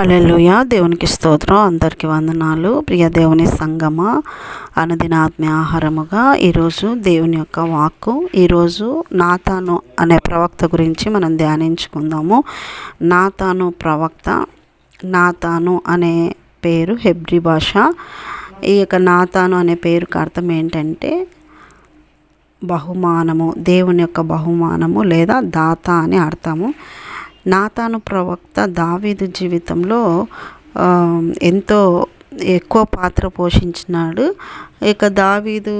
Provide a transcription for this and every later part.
హల్లెలూయా. దేవునికి స్తోత్రం. అందరికీ వందనాలు. ప్రియ దేవుని సంగమ అనుదిన ఆత్మీయ ఆహారముగా ఈరోజు దేవుని యొక్క వాక్కు. ఈరోజు నాతాను అనే ప్రవక్త గురించి మనం ధ్యానించుకుందాము. నాతాను ప్రవక్త నాతాను అనే పేరు హెబ్రి భాష. ఈ యొక్క నాతాను అనే పేరుకి అర్థం ఏంటంటే బహుమానము దేవుని యొక్క బహుమానము లేదా దాత అని అర్థము. నాతాను ప్రవక్త దావీదు జీవితంలో ఎంతో ఎక్కువ పాత్ర పోషించినాడు. ఇక దావీదు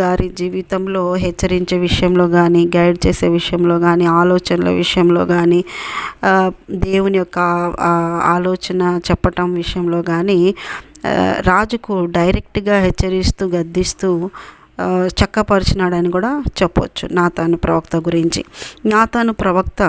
గారి జీవితంలో హెచ్చరించే విషయంలో కానీ గైడ్ చేసే విషయంలో కానీ ఆలోచనల విషయంలో కానీ దేవుని యొక్క ఆలోచన చెప్పటం విషయంలో కానీ రాజుకు డైరెక్ట్గా హెచ్చరిస్తూ గద్దిస్తూ చక్కపరిచినాడని కూడా చెప్పొచ్చు నాతాను ప్రవక్త గురించి. నాతాను ప్రవక్త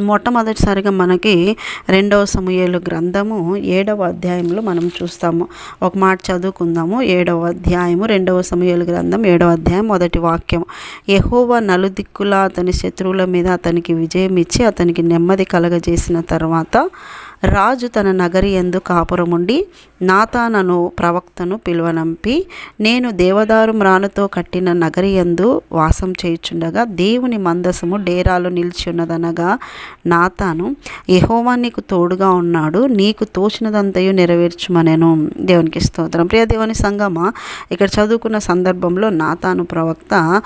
మొట్టమొదటిసారిగా మనకి రెండవ సమయాలు గ్రంథము ఏడవ అధ్యాయంలో మనం చూస్తాము. ఒక మాట చదువుకుందాము. ఏడవ అధ్యాయము రెండవ సమయాలు గ్రంథం ఏడవ అధ్యాయం మొదటి వాక్యం. యహోవా నలుదిక్కుల అతని శత్రువుల మీద అతనికి విజయం ఇచ్చి అతనికి నెమ్మది కలగజేసిన తర్వాత రాజు తన నగరి ఎందు కాపురముండి నాతానను ప్రవక్తను పిలువనంపి నేను దేవదారు మ్రానుతో కట్టిన నగరి ఎందు వాసం చేయుచుండగా దేవుని మందసము డేరాలు నిలిచి ఉన్నదనగా నాతాను యహోవా నీకు తోడుగా ఉన్నాడు నీకు తోచినదంతయు నెరవేర్చుమనేను. దేవునికి స్తోత్రం. ప్రియ దేవుని సంగమ ఇక్కడ చదువుకున్న సందర్భంలో నాతాను ప్రవక్త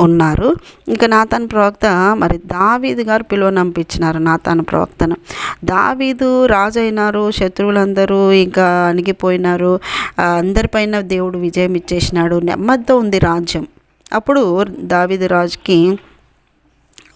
ఉన్నారు. ఇంకా నాతాను ప్రవక్త మరి దావీదు గారు పిలువనంపించినారు నాతాను ప్రవక్తను. దావీదు రాజు అయినారు శత్రువులందరూ ఇంకా అణిగిపోయినారు. అందరిపైన దేవుడు విజయం ఇచ్చేసినాడు. నెమ్మదితో ఉంది రాజ్యం. అప్పుడు దావీదు రాజుకి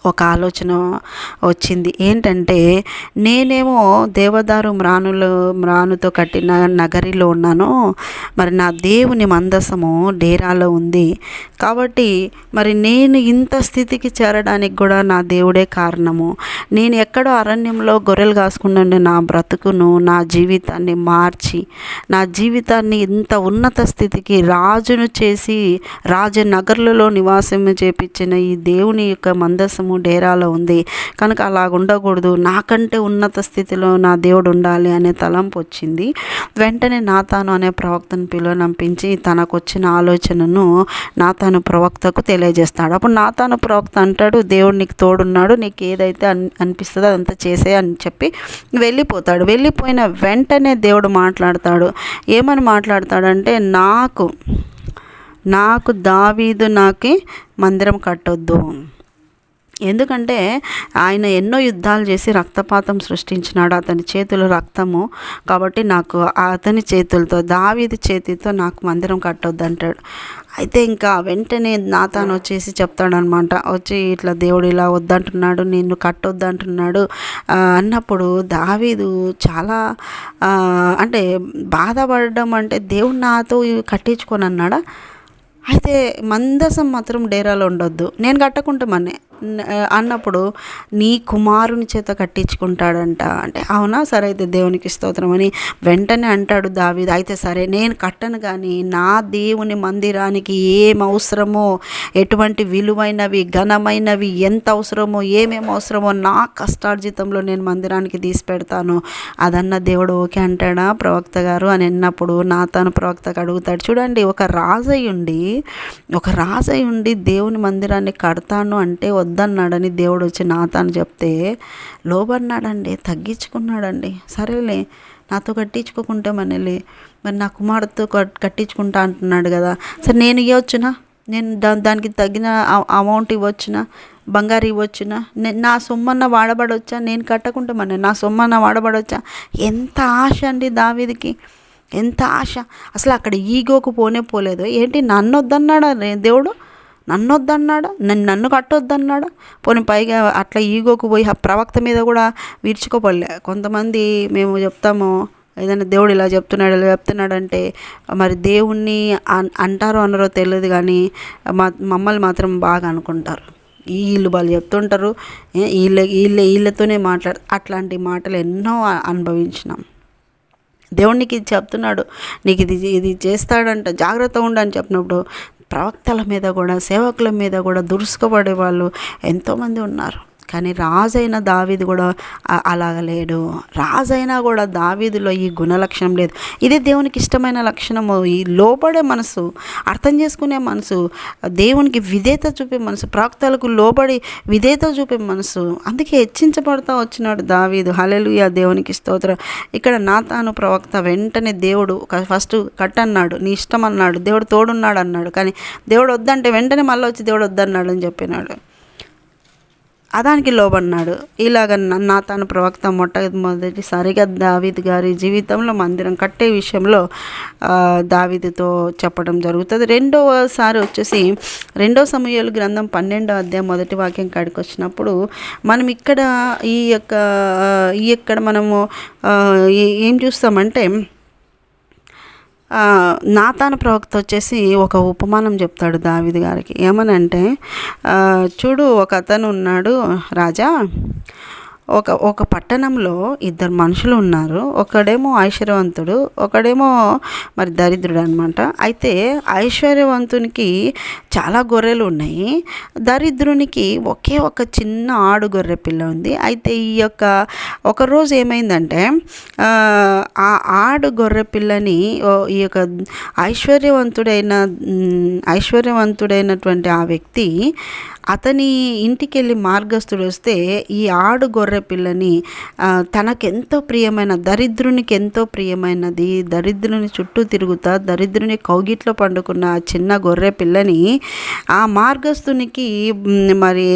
ఒక ఆలోచన వచ్చింది. ఏంటంటే నేనేమో దేవదారు మ్రానులు మ్రానుతో కట్టిన నగరిలో ఉన్నాను. మరి నా దేవుని మందసము డేరాలో ఉంది. కాబట్టి మరి నేను ఇంత స్థితికి చేరడానికి కూడా నా దేవుడే కారణము. నేను ఎక్కడో అరణ్యంలో గొర్రెలు కాసుకున్న నా బ్రతుకును నా జీవితాన్ని మార్చి నా జీవితాన్ని ఇంత ఉన్నత స్థితికి రాజును చేసి రాజనగర్లలో నివాసం చేపించిన ఈ దేవుని యొక్క మందసము డేరాలో ఉంది. కనుక అలాగ ఉండకూడదు. నాకంటే ఉన్నత స్థితిలో నా దేవుడు ఉండాలి అనే తలంపు వచ్చింది. వెంటనే నాతాను అనే ప్రవక్తను పిలువనంపించి తనకు వచ్చిన ఆలోచనను నాతాను ప్రవక్తకు తెలియజేస్తాడు. అప్పుడు నాతాను ప్రవక్త అంటాడు దేవుడు నీకు తోడున్నాడు నీకు ఏదైతే అన్ అనిపిస్తుందో అదంతా చేసే అని చెప్పి వెళ్ళిపోతాడు. వెళ్ళిపోయిన వెంటనే దేవుడు మాట్లాడతాడు. ఏమని మాట్లాడతాడంటే నాకు నాకు దావీదు నాకే మందిరం కట్టొద్దు. ఎందుకంటే ఆయన ఎన్నో యుద్ధాలు చేసి రక్తపాతం సృష్టించినాడు. అతని చేతులు రక్తము. కాబట్టి నాకు అతని చేతులతో దావీది చేతితో నాకు మందిరం కట్టొద్దు అంటాడు అయితే ఇంకా వెంటనే నాతాను వచ్చేసి చెప్తాడనమాట. వచ్చి ఇట్లా దేవుడు ఇలా వద్దంటున్నాడు నిన్ను కట్టొద్దు అంటున్నాడు అన్నప్పుడు దావీదు చాలా అంటే బాధపడడం అంటే దేవుడు నాతో కట్టించుకొని అన్నాడా అయితే మందసం మాత్రం డేరాలో ఉండొద్దు. నేను కట్టకుంటామనే అన్నప్పుడు నీ కుమారుని చేత కట్టించుకుంటాడంట. అంటే అవునా? సరే అయితే దేవునికి స్తోత్రం అని వెంటనే అంటాడు దావిద. అయితే సరే నేను కట్టను కానీ నా దేవుని మందిరానికి ఏం అవసరమో ఎటువంటి విలువైనవి ఘనమైనవి ఎంత అవసరమో ఏమేమి అవసరమో నా కష్టార్జితంలో నేను మందిరానికి తీసి పెడతాను. అదన్న దేవుడు ఓకే అంటాడా ప్రవక్త గారు? అని అన్నప్పుడు నా తను ప్రవక్తకు అడుగుతాడు. చూడండి ఒక రాజయ్య ఉండి ఒక రాజయ్య ఉండి దేవుని మందిరాన్ని కడతాను అంటే వద్దన్నాడని దేవుడు వచ్చి నాతాను చెప్తే లోబడినాడండి తగ్గించుకున్నాడండి. సరేలే నాతో కట్టించుకోకుంటే మనలే మరి నా కుమారుడితో కట్- కట్టించుకుంటా అంటున్నాడు కదా. సరే నేను ఇవ్వచ్చునా? నేను దా దానికి తగిన అమౌంట్ ఇవ్వచ్చునా? బంగారు ఇవ్వచ్చునా? నేను నా సొమ్మన్న వాడబడొచ్చా? నేను కట్టకుంటే మన నా సొమ్మన్న వాడబడొచ్చా? ఎంత ఆశ అండి దావీదికి. ఎంత ఆశ. అసలు అక్కడ ఈగోకు పోనే పోలేదు. ఏంటి నన్ను వద్దన్నాడా దేవుడు? నన్ను వద్దన్నాడా నన్ను నన్ను కట్టొద్దన్నాడా? పోనీ పైగా అట్లా ఈగోకు పోయి ఆ ప్రవక్త మీద కూడా విరుచుకోపడలే. కొంతమంది మేము చెప్తాము ఏదైనా దేవుడు ఇలా చెప్తున్నాడు ఇలా చెప్తున్నాడు అంటే మరి దేవుణ్ణి అన్- అంటారో అనరో తెలియదు కానీ మా మమ్మల్ని మాత్రం బాగా అనుకుంటారు. వీళ్ళు వాళ్ళు చెప్తుంటారు వీళ్ళ వీళ్ళ వీళ్ళతోనే మాట్లాడు అట్లాంటి మాటలు ఎన్నో అనుభవించినాం. దేవుడు నీకు ఇది చెప్తున్నాడు నీకు ఇది ఇది చేస్తాడంట జాగ్రత్త ఉండు అని చెప్పినప్పుడు ప్రవక్తల మీద కూడా సేవకుల మీద కూడా దురుసుకుపడే వాళ్ళు ఎంతోమంది ఉన్నారు. కానీ రాజైన దావీదు కూడా అలాగ లేడు. రాజైనా కూడా దావీదులో ఈ గుణలక్షణం లేదు. ఇదే దేవునికి ఇష్టమైన లక్షణము. ఈ లోబడే మనసు అర్థం చేసుకునే మనసు దేవునికి విధేత చూపే మనసు ప్రాక్తాలకు లోబడి విధేత చూపే మనసు అందుకే హెచ్చించబడతా వచ్చినాడు దావీదు. హలెలుయ దేవునికి స్తోత్రం. ఇక్కడ నాతాను ప్రవక్త వెంటనే దేవుడు ఒక ఫస్ట్ కట్ అన్నాడు నీ ఇష్టం అన్నాడు దేవుడు తోడున్నాడు అన్నాడు. కానీ దేవుడు వద్దంటే వెంటనే మళ్ళీ వచ్చి దేవుడు వద్దన్నాడు అని చెప్పినాడు. అదానికి లోబడినాడు. ఇలాగ నా నాతాను ప్రవక్త మొట్టమొదటిసారిగా దావిద్ గారి జీవితంలో మందిరం కట్టే విషయంలో దావిద్తో చెప్పడం జరుగుతుంది. రెండవసారి వచ్చేసి రెండో సమయాలు గ్రంథం పన్నెండో అధ్యాయం మొదటి వాక్యం కాడికి వచ్చినప్పుడు మనం ఇక్కడ ఈ యొక్క ఈ ఇక్కడ మనము ఏం చూస్తామంటే నాతాను ప్రవక్త వచ్చేసి ఒక ఉపమానం చెప్తాడు దావిది గారికి. ఏమనంటే చూడు ఒక అతను ఉన్నాడు రాజా ఒక ఒక పట్టణంలో ఇద్దరు మనుషులు ఉన్నారు. ఒకడేమో ఐశ్వర్యవంతుడు ఒకడేమో మరి దరిద్రుడు అనమాట అయితే ఐశ్వర్యవంతునికి చాలా గొర్రెలు ఉన్నాయి. దరిద్రునికి ఒకే ఒక చిన్న ఆడు గొర్రె పిల్ల ఉంది. అయితే ఈ యొక్క ఒకరోజు ఏమైందంటే ఆ, ఆడు గొర్రె పిల్లని ఈ యొక్క ఐశ్వర్యవంతుడైన ఐశ్వర్యవంతుడైనటువంటి ఆ వ్యక్తి అతని ఇంటికి వెళ్ళి మార్గస్థుడు వస్తే ఈ ఆడు గొర్రె పిల్లని తనకెంతో ప్రియమైన దరిద్రునికి ఎంతో ప్రియమైనది దరిద్రుని చుట్టూ తిరుగుతా దరిద్రుని కౌగిట్లో పండుకున్న ఆ చిన్న గొర్రె పిల్లని ఆ మార్గస్థునికి మరి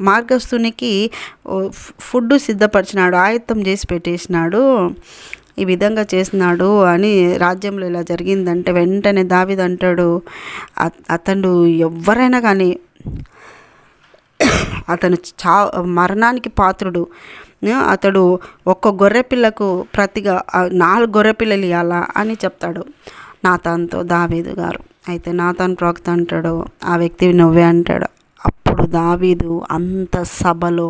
మార్గస్థునికి ఫుడ్ సిద్ధపరిచినాడు ఆయత్తం చేసి పెట్టేసినాడు. ఈ విధంగా చేసినాడు అని రాజ్యంలో ఇలా జరిగిందంటే వెంటనే దావిది అంటాడు అతడు ఎవరైనా కానీ అతను చా మరణానికి పాత్రుడు. అతడు ఒక్క గొర్రె పిల్లకు ప్రతిగా నాలుగు గొర్రె పిల్లలు ఇవ్వాలా అని చెప్తాడు నాతాన్తో దావీదు గారు. అయితే నాతాన్ ప్రవక్త అంటాడు ఆ వ్యక్తి నువ్వే అంటాడు. అప్పుడు దావీదు అంత సభలో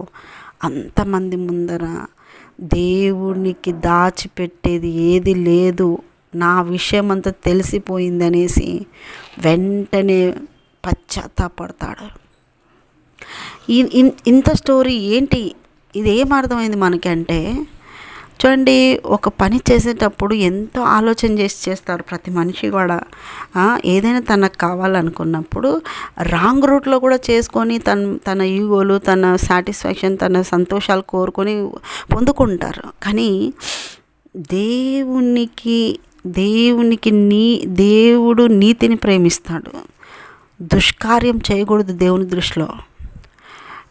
అంతమంది ముందర దేవునికి దాచిపెట్టేది ఏది లేదు. నా విషయం అంతా తెలిసిపోయిందనేసి వెంటనే పశ్చాత్తాపడతాడు. ఇన్- ఇంత స్టోరీ ఏంటి? ఇది అర్థమైంది మనకి అంటే చూడండి ఒక పని చేసేటప్పుడు ఎంతో ఆలోచన చేసి చేస్తారు ప్రతి మనిషి కూడా. ఏదైనా తనకు కావాలనుకున్నప్పుడు రాంగ్ రూట్లో కూడా చేసుకొని తన తన ఈగోలు తన సాటిస్ఫాక్షన్ తన సంతోషాలు కోరుకొని పొందుకుంటారు. కానీ దేవునికి దేవునికి నీ దేవుడు నీతిని ప్రేమిస్తాడు. దుష్కార్యం చేయకూడదు దేవుని దృష్టిలో.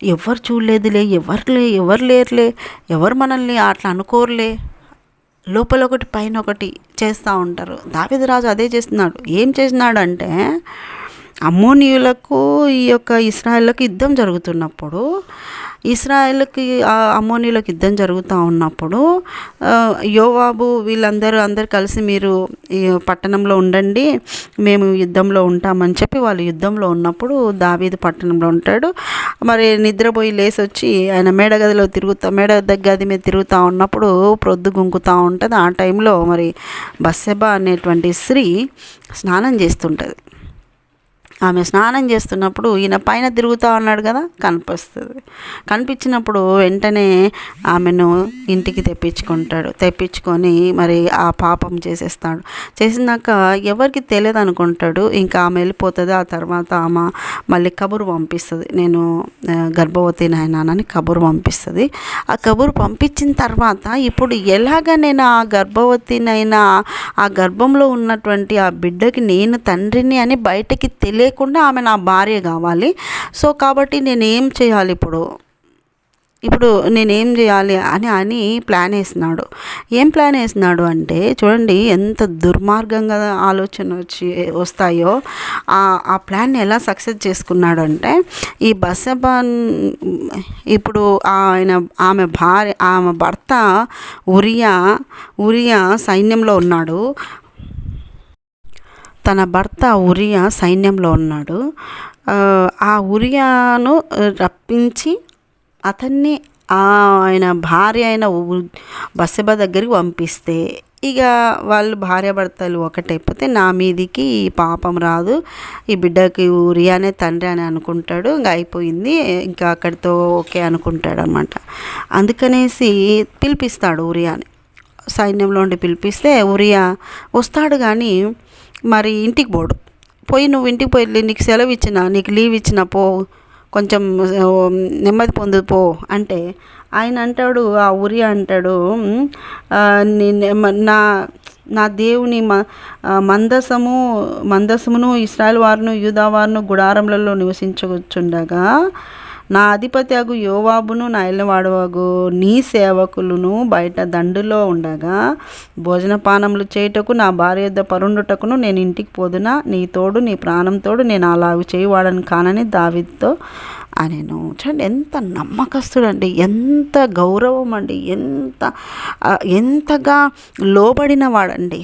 ఎవరు చూడలేదులే ఎవరులే ఎవరు లేరులే ఎవరు మనల్ని అట్లా అనుకోరులే. లోపల ఒకటి పైన ఒకటి చేస్తూ ఉంటారు. దావిదరాజు అదే చేస్తున్నాడు. ఏం చేసినాడు అంటే అమ్మోనియులకు ఈ యొక్క ఇస్రాయేళ్ళకి యుద్ధం జరుగుతున్నప్పుడు ఇస్రాయల్కి ఆ అమ్మోనియులకు యుద్ధం జరుగుతూ ఉన్నప్పుడు యోవాబు వీళ్ళందరూ అందరు కలిసి మీరు ఈ పట్టణంలో ఉండండి మేము యుద్ధంలో ఉంటామని చెప్పి వాళ్ళు యుద్ధంలో ఉన్నప్పుడు దావీదు పట్టణంలో ఉంటాడు. మరి నిద్రపోయి లేసి వచ్చి ఆయన మేడ గదిలో తిరుగుతా మేడ గది మీద తిరుగుతూ ఉన్నప్పుడు ప్రొద్దు గుంకుతూ ఉంటుంది. ఆ టైంలో మరి బస్సెబా అనేటువంటి స్త్రీ స్నానం చేస్తుంటుంది. ఆమె స్నానం చేస్తున్నప్పుడు ఈయన పైన తిరుగుతూ ఉన్నాడు కదా కనిపిస్తుంది. కనిపించినప్పుడు వెంటనే ఆమెను ఇంటికి తెప్పించుకుంటాడు. తెప్పించుకొని మరి ఆ పాపం చేసేస్తాడు. చేసినాక ఎవరికి తెలియదు అనుకుంటాడు ఇంకా ఆమె వెళ్ళిపోతుంది. ఆ తర్వాత ఆమె మళ్ళీ కబురు పంపిస్తుంది. నేను గర్భవతి నాయనానని కబురు పంపిస్తుంది. ఆ కబురు పంపించిన తర్వాత ఇప్పుడు ఎలాగ నేను ఆ గర్భవతినైనా ఆ గర్భంలో ఉన్నటువంటి ఆ బిడ్డకి నేను తండ్రిని అని బయటకి తెలియ లేకుండా ఆమె నా భార్య కావాలి. సో కాబట్టి నేను ఏం చేయాలి ఇప్పుడు? ఇప్పుడు నేనేం చేయాలి అని అని ప్లాన్ వేసినాడు. ఏం ప్లాన్ వేసినాడు అంటే చూడండి ఎంత దుర్మార్గంగా ఆలోచన వచ్చి వస్తాయో ఆ ప్లాన్ ఎలా సక్సెస్ చేసుకున్నాడు అంటే ఈ బసబన్ ఇప్పుడు ఆయన ఆమె భార్య ఆమె భర్త ఉరియా ఉరియా సైన్యంలో ఉన్నాడు. తన భర్త ఉరియా సైన్యంలో ఉన్నాడు. ఆ, ఉరియాను రప్పించి అతన్ని ఆయన భార్య అయిన బసబ దగ్గరికి పంపిస్తే ఇక వాళ్ళు భార్యాభర్తలు ఒకటైపోతే నా మీదికి ఈ పాపం రాదు ఈ బిడ్డకి ఉరియానే తండ్రి అని అనుకుంటాడు ఇంకా అయిపోయింది ఇంకా అక్కడితో ఓకే అనుకుంటాడు అనమాట అందుకనేసి పిలిపిస్తాడు ఉరియాని. సైన్యంలో ఉండి పిలిపిస్తే ఉరియా వస్తాడు కానీ మరి ఇంటికి పోడు. పోయి నువ్వు ఇంటికి పోయి నీకు సెలవు ఇచ్చిన నీకు లీవ్ ఇచ్చిన పో కొంచెం నెమ్మది పొందు పో అంటే ఆయన అంటాడు ఆ ఉరి అంటాడు నా నా దేవుని మ మందసము మందసమును ఇస్రాయల్ వారును యూదా వారును గుడారములలో నివసించవచ్చుండగా నా అధిపతి అగు యోవాబును నా ఇల్లవాడవగు నీ సేవకులను బయట దండులో ఉండగా భోజనపానములు చేయుటకు నా భార్య యొద్ద పరుండుటకును నేను ఇంటికి పోదునా? నీ తోడు నీ ప్రాణం తోడు నేను అలాగ చేయవాడని కానని దావితో అనేను. చూడండి ఎంత నమ్మకస్తుడండి ఎంత గౌరవం అండి ఎంత ఎంతగా లోబడిన వాడండి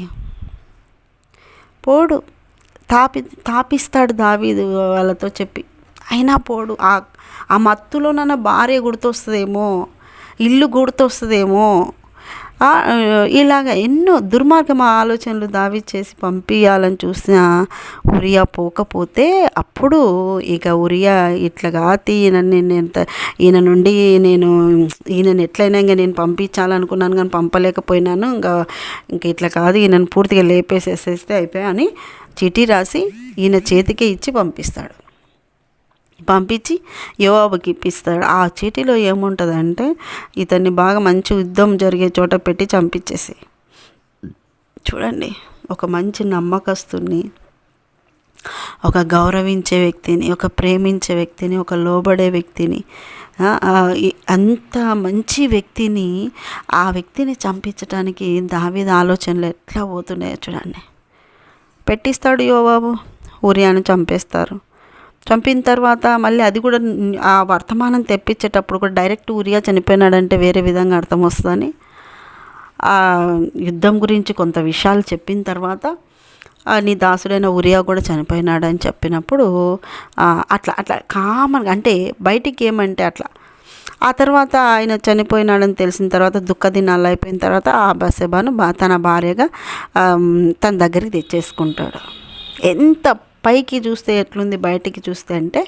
పోడు తాపి తాపిస్తాడు దావీదు వాళ్ళతో చెప్పి. అయినా పోడు ఆ ఆ మత్తులో నన్న భార్య గుర్తొస్తుందేమో ఇల్లు గుర్తొస్తుందేమో. ఇలాగ ఎన్నో దుర్మార్గం ఆలోచనలు దావి చేసి పంపించాలని చూసిన ఉరియా పోకపోతే అప్పుడు ఇక ఉరియా ఇట్లా కాతి ఈయన నేను ఎంత ఈయన నుండి నేను ఈయనను ఎట్లయినా ఇంకా నేను పంపించాలనుకున్నాను కానీ పంపలేకపోయినాను. ఇంకా ఇంక ఇట్లా కాదు ఈయనను పూర్తిగా లేపేసేసేస్తే అయిపోయా అని చిటీ రాసి ఈయన చేతికే ఇచ్చి పంపిస్తాడు. పంపించి యోవాబుకి ఇప్పిస్తాడు. ఆ చీటీలో ఏముంటుందంటే ఇతన్ని బాగా మంచి యుద్ధం జరిగే చోట పెట్టి చంపించేసి చూడండి ఒక మంచి నమ్మకస్తుని ఒక గౌరవించే వ్యక్తిని ఒక ప్రేమించే వ్యక్తిని ఒక లోబడే వ్యక్తిని అంత మంచి వ్యక్తిని ఆ వ్యక్తిని చంపించడానికి దావిద ఆలోచనలు ఎట్లా పోతున్నాయో చూడండి. పెట్టిస్తాడు యోబాబు ఊరియాను చంపేస్తారు. చంపిన తర్వాత మళ్ళీ అది కూడా ఆ వర్తమానం తెప్పించేటప్పుడు కూడా డైరెక్ట్ ఉరియా చనిపోయినాడంటే వేరే విధంగా అర్థం వస్తుందని ఆ యుద్ధం గురించి కొంత విషయాలు చెప్పిన తర్వాత నీ దాసుడైన ఉరియా కూడా చనిపోయినాడని చెప్పినప్పుడు అట్లా అట్లా కామన్గా అంటే బయటికి ఏమంటే అట్లా. ఆ తర్వాత ఆయన చనిపోయినాడని తెలిసిన తర్వాత దుఃఖ దినాలు అయిపోయిన తర్వాత ఆ బసెబాను తన భార్యగా తన దగ్గరికి తెచ్చేసుకుంటాడు. ఎంత పైకి చూస్తే ఎట్లుంది బయటికి చూస్తే అంటే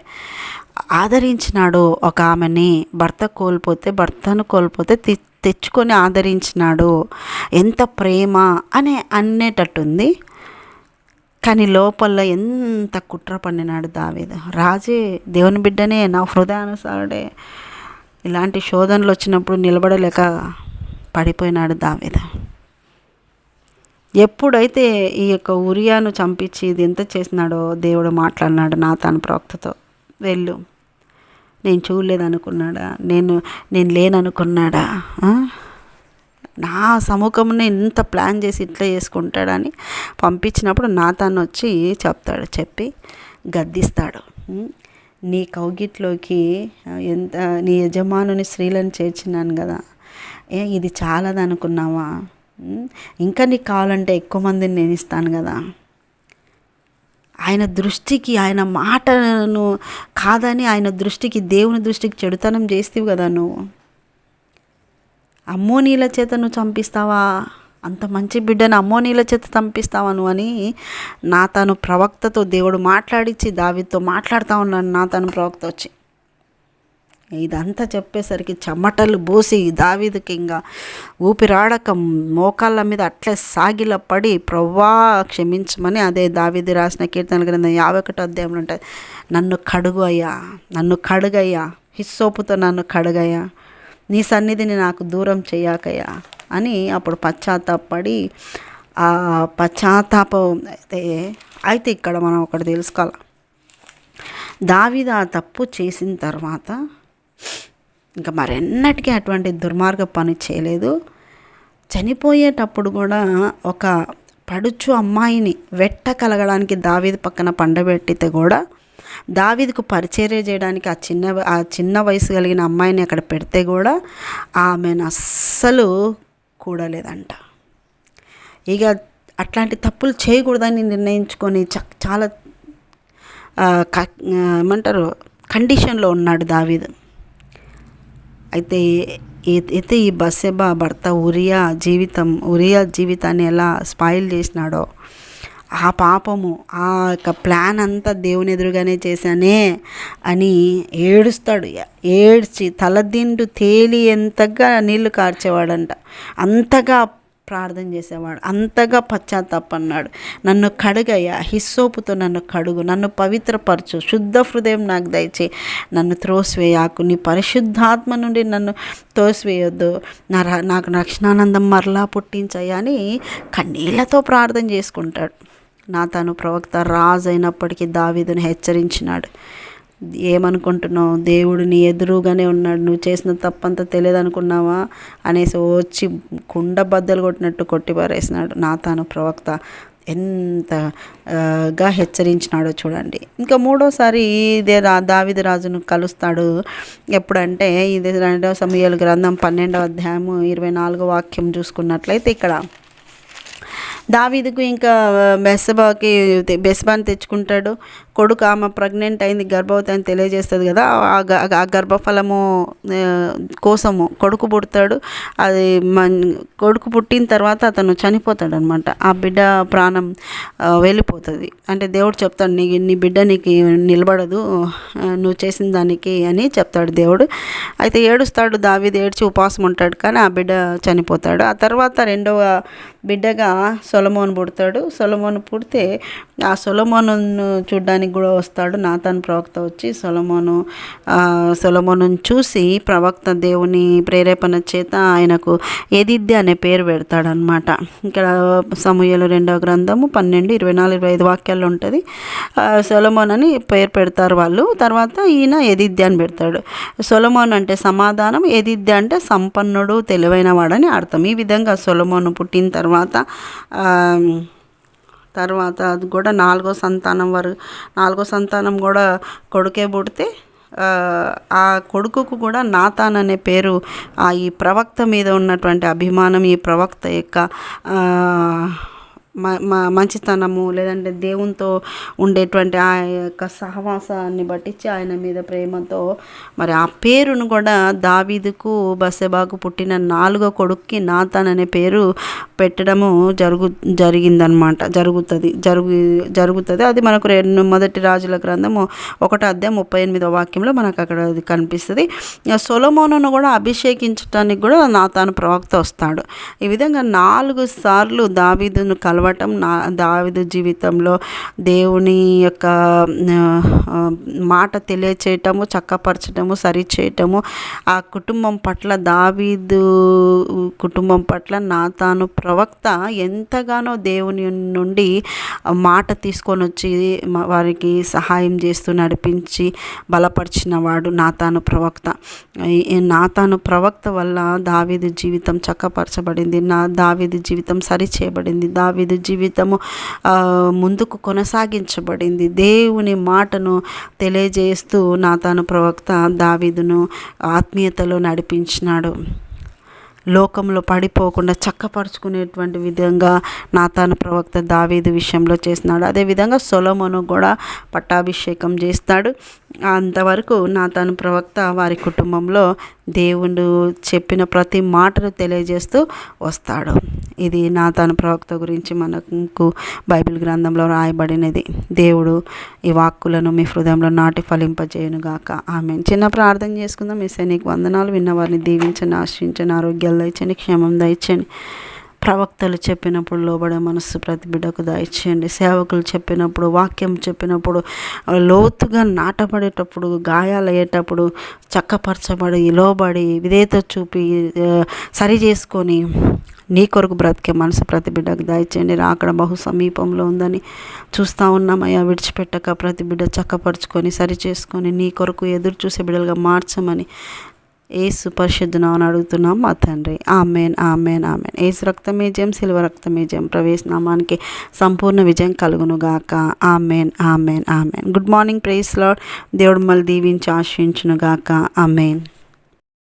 ఆదరించినాడు ఒక ఆమెని భర్త కోల్పోతే భర్తను కోల్పోతే తెచ్చుకొని ఆదరించినాడు. ఎంత ప్రేమ అనే అనేటట్టుంది. కానీ లోపల ఎంత కుట్ర పండినాడు దావేద. రాజే దేవుని బిడ్డనే నా హృదయానుసారుడే. ఇలాంటి శోధనలు వచ్చినప్పుడు నిలబడలేక పడిపోయినాడు దావేద. ఎప్పుడైతే ఈ యొక్క ఉరియాను చంపించి ఇది ఎంత చేసినాడో దేవుడు మాట్లాడినాడు నా తన ప్రవక్తతో వెళ్ళు నేను చూడలేదనుకున్నాడా నేను నేను లేననుకున్నాడా నా సముఖంలో ఇంత ప్లాన్ చేసి ఇట్లా చేసుకుంటాడని పంపించినప్పుడు నా తను వచ్చి చెప్తాడు చెప్పి గద్దిస్తాడు. నీ కౌగిట్లోకి ఎంత నీ యజమానుని స్త్రీలను చేర్చినాను కదా. ఏ ఇది చాలదనుకున్నావా? ఇంకా నీకు కావాలంటే ఎక్కువ మందిని నేను ఇస్తాను కదా. ఆయన దృష్టికి ఆయన మాటను కాదని ఆయన దృష్టికి దేవుని దృష్టికి చెడుతనం చేస్తావు కదా నువ్వు. అమ్మోనీల చేత నువ్వు చంపిస్తావా? అంత మంచి బిడ్డను అమ్మోనీల చేత చంపిస్తావా నువ్వు అని నా తను ప్రవక్తతో దేవుడు మాట్లాడిచ్చి దావితో మాట్లాడుతూ ఉన్నాను నా తను ప్రవక్త వచ్చి. ఇదంతా చెప్పేసరికి చెమటలు బోసి దావీదుకి ఇంకా ఊపిరాడక మోకాళ్ళ మీద అట్లే సాగిల పడి ప్రవ్వా క్షమించమని అదే దావీది రాసిన కీర్తన గ్రంథం యాభై ఒకటో అధ్యాయంలో ఉంటుంది నన్ను కడుగు అయ్యా నన్ను కడుగయ్యా హిస్సోపుతో నన్ను కడుగయ్యా నీ సన్నిధిని నాకు దూరం చేయాకయ్యా అని అప్పుడు పశ్చాత్తాపడి ఆ పశ్చాత్తాపం అయితే అయితే ఇక్కడ మనం ఒకటి తెలుసుకోవాలి. దావిద తప్పు చేసిన తర్వాత ఇంకా మరెన్నటికీ అటువంటి దుర్మార్గ పని చేయలేదు. చనిపోయేటప్పుడు కూడా ఒక పడుచు అమ్మాయిని వెట్ట కలగడానికి దావీది పక్కన పండబెట్టితే కూడా దావీదికు పరిచర్య చేయడానికి ఆ చిన్న ఆ చిన్న వయసు కలిగిన అమ్మాయిని అక్కడ పెడితే కూడా ఆమెను అస్సలు కూడలేదంట. ఇక అట్లాంటి తప్పులు చేయకూడదని నిర్ణయించుకొని చాలా ఏమంటారు కండిషన్లో ఉన్నాడు దావీదు. అయితే అయితే ఈ బస్సెబా భర్త ఉరియా జీవితం ఉరియా జీవితాన్ని ఎలా స్పాయిల్ చేసినాడో ఆ పాపము ఆ యొక్క ప్లాన్ అంతా దేవుని ఎదురుగానే చేశానే అని ఏడుస్తాడు. ఏడ్చి తలదిండు తేలి ఎంతగా నీళ్ళు కార్చేవాడంట. అంతగా ప్రార్థన చేసేవాడు. అంతగా పశ్చాత్తాపన్నాడు నన్ను కడుగయ్యా హిస్సోపుతో నన్ను కడుగు నన్ను పవిత్రపరచు శుద్ధ హృదయం నాకు దయచే నన్ను త్రోసివేయాకు నీ పరిశుద్ధాత్మ నుండి నన్ను తోసివేయొద్దు. నా నాకు రక్షణానందం మరలా పుట్టించయ్యా అని కన్నీళ్ళతో ప్రార్థన చేసుకుంటాడు. నా తను ప్రవక్త రాజు అయినప్పటికీ దావీదును హెచ్చరించినాడు. ఏమనుకుంటున్నావు? దేవుడు నీ ఎదురుగానే ఉన్నాడు. నువ్వు చేసిన తప్పంతా తెలియదు అనుకున్నావా అనేసి వచ్చి కుండ బద్దలు కొట్టినట్టు కొట్టిపారేసినాడు నా తాను ప్రవక్త ఎంతగా హెచ్చరించినాడో చూడండి. ఇంకా మూడోసారి ఇదే రా దావిదరాజును కలుస్తాడు. ఎప్పుడంటే ఇది రెండవ సమయాలు గ్రంథం పన్నెండవ అధ్యాయము ఇరవై నాలుగో వాక్యం చూసుకున్నట్లయితే ఇక్కడ దావీదుకు ఇంకా బెస్సబాకి బెస్బాని తెచ్చుకుంటాడు. కొడుకు ఆమె ప్రెగ్నెంట్ అయింది గర్భవతి అని తెలియజేస్తుంది కదా ఆ గర్భఫలము కోసము కొడుకు పుడతాడు. అది మన్ కొడుకు పుట్టిన తర్వాత అతను చనిపోతాడు అనమాట ఆ బిడ్డ ప్రాణం వెళ్ళిపోతుంది. అంటే దేవుడు చెప్తాడు నీ నీ బిడ్డ నీకు నిలబడదు నువ్వు చేసిన దానికి అని చెప్తాడు దేవుడు. అయితే ఏడుస్తాడు దావీది ఏడ్చి ఉపవాసం ఉంటాడు కానీ ఆ బిడ్డ చనిపోతాడు. ఆ తర్వాత రెండవ బిడ్డగా సొలమోన్ పుడతాడు. సొలమోన్ పుడితే ఆ సొలమోను చూడ్డానికి కూడా వస్తాడు. నాతాన్ ప్రవక్త వచ్చి సొలమోను సొలమోను చూసి ప్రవక్త దేవుని ప్రేరేపణ చేత ఆయనకు ఎదిద్ది అనే పేరు పెడతాడనమాట ఇక్కడ సమూహలు రెండవ గ్రంథము పన్నెండు ఇరవై నాలుగు ఇరవై ఐదు వాక్యాల్లో ఉంటుంది. సొలమోన్ అని పేరు పెడతారు వాళ్ళు. తర్వాత ఈయన ఎదిద్ది అని పెడతాడు. సొలమోన్ అంటే సమాధానం ఎదిద్ది అంటే సంపన్నుడు తెలివైన వాడని అర్థం. ఈ విధంగా సొలమోను పుట్టిన తర్వాత తర్వాత అది కూడా నాలుగో సంతానం వరకు నాలుగో సంతానం కూడా కొడుకే పుడితే ఆ కొడుకుకు కూడా నాతాన్ అనే పేరు ఆ ఈ ప్రవక్త మీద ఉన్నటువంటి అభిమానం ఈ ప్రవక్త యొక్క మా మంచితనము లేదంటే దేవునితో ఉండేటువంటి ఆ యొక్క సహవాసాన్ని బట్టించి ఆయన మీద ప్రేమతో మరి ఆ పేరును కూడా దావీదుకు బసెబాకు పుట్టిన నాలుగో కొడుక్కి నాథన్ అనే పేరు పెట్టడము జరుగు జరిగిందనమాట జరుగుతుంది జరుగు జరుగుతుంది. అది మనకు రెండు మొదటి రాజుల గ్రంథము ఒకటో అధ్యాయం ముప్పై ఎనిమిదో వాక్యంలో మనకు అక్కడ అది కనిపిస్తుంది. సొలమోనును కూడా అభిషేకించడానికి కూడా నాతాను ప్రవక్త వస్తాడు. ఈ విధంగా నాలుగు సార్లు దావీదును కలవ కలవటం నా దావిదు జీవితంలో దేవుని యొక్క మాట తెలియచేయటము చక్కపరచటము సరిచేయటము ఆ కుటుంబం పట్ల దావీదు కుటుంబం పట్ల నా తాను ప్రవక్త ఎంతగానో దేవుని నుండి మాట తీసుకొని వచ్చి వారికి సహాయం చేస్తూ నడిపించి బలపరిచిన వాడు నా తాను ప్రవక్త. నా తాను ప్రవక్త వల్ల దావీదు జీవితం చక్కపరచబడింది నా దావీదు జీవితం సరిచేయబడింది దావీదు జీవితము ముందుకు కొనసాగించబడింది. దేవుని మాటను తెలియజేస్తూ నా తాను ప్రవక్త దావీదును ఆత్మీయతలో నడిపించినాడు. లోకంలో పడిపోకుండా చక్కపరుచుకునేటువంటి విధంగా నాతాన ప్రవక్త దావీదు విషయంలో చేస్తున్నాడు. అదేవిధంగా సొలమును కూడా పట్టాభిషేకం చేస్తాడు. అంతవరకు నాతాను ప్రవక్త వారి కుటుంబంలో దేవుడు చెప్పిన ప్రతి మాటను తెలియజేస్తూ వస్తాడు. ఇది నాతాను ప్రవక్త గురించి మనకు బైబిల్ గ్రంథంలో రాయబడినది. దేవుడు ఈ వాక్కులను మీ హృదయంలో నాటి ఫలింపజేయునుగాక. ఆమె చిన్న ప్రార్థన చేసుకుందాం. మీ సైనిక వందనాలు. విన్నవారిని దీవించని ఆశ్రయించని ఆరోగ్యాలు దయచండి క్షేమం దయచండి. ప్రవక్తలు చెప్పినప్పుడు లోబడే మనస్సు ప్రతి బిడ్డకు దయచేయండి సేవకులు చెప్పినప్పుడు వాక్యం చెప్పినప్పుడు లోతుగా నాటబడేటప్పుడు గాయాలయ్యేటప్పుడు చక్కపరచబడి లోబడి విధేత చూపి సరి చేసుకొని నీ కొరకు బ్రతికే మనసు ప్రతి బిడ్డకు దయచేయండి అక్కడ బహు సమీపంలో ఉందని చూస్తూ ఉన్నామయ్యా విడిచిపెట్టక ప్రతి బిడ్డ చక్కపరుచుకొని సరి చేసుకొని నీ కొరకు ఎదురు చూసే బిడ్డలుగా మార్చమని ఏసు పరిశుద్ధనామని అడుగుతున్నాం. మా తండ్రి ఆమెన్ ఆమెన్ ఆమెన్. ఏసు రక్తమే జయం సిల్వ రక్తమే జయం. ప్రవేశనామానికి సంపూర్ణ విజయం కలుగును గాక. Amen amen amen. Good morning praise lord దేవుడు మళ్ళీ దీవించి ఆశించునుగాక గాక. ఆమెన్.